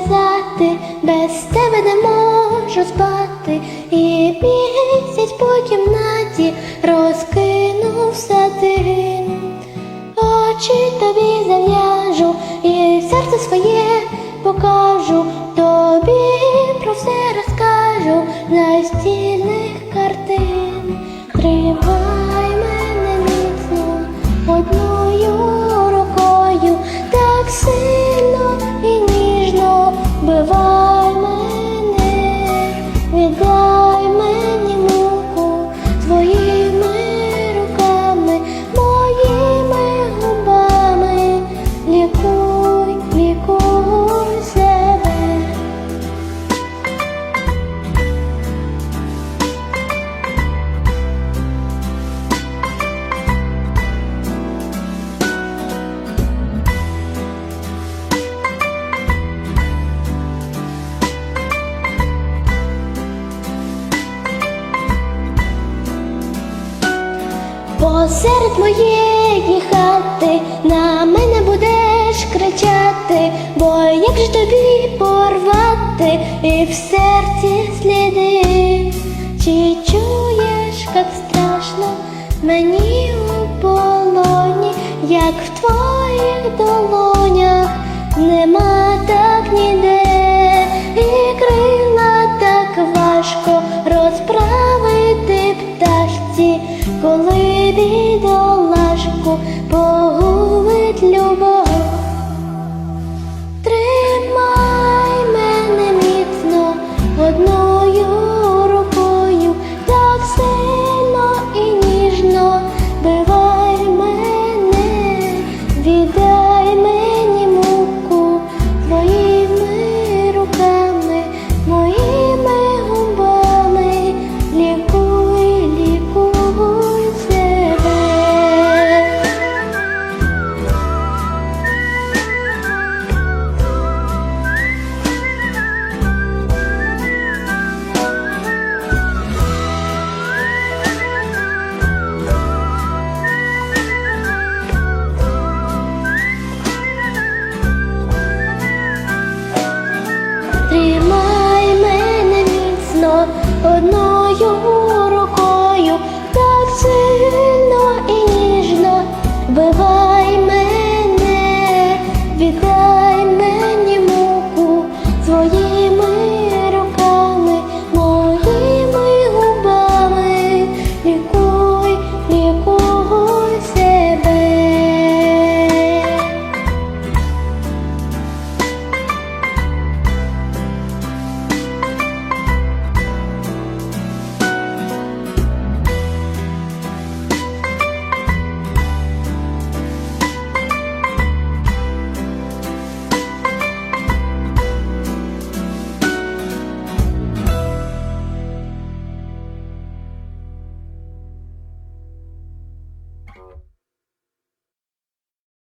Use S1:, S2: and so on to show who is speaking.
S1: спати, без тебе не можу спати, і місяць по кімнаті розкинув сатин. Очі тобі зав'яжу і серце своє покажу, тобі про все розкажу на стільних картин. Тримай ніжно Посеред моєї хати на мене будеш кричати, бо як ж тобі порвати? І в серці сліди, чи чуєш, як страшно мені у полоні, як в твоїх долонях? Нема так ніде, і крила так важко розправити пташці, коли бідолашку погубить любов. одною рукою, так сильно і ніжно вбивай мене, віддай мені муку твої.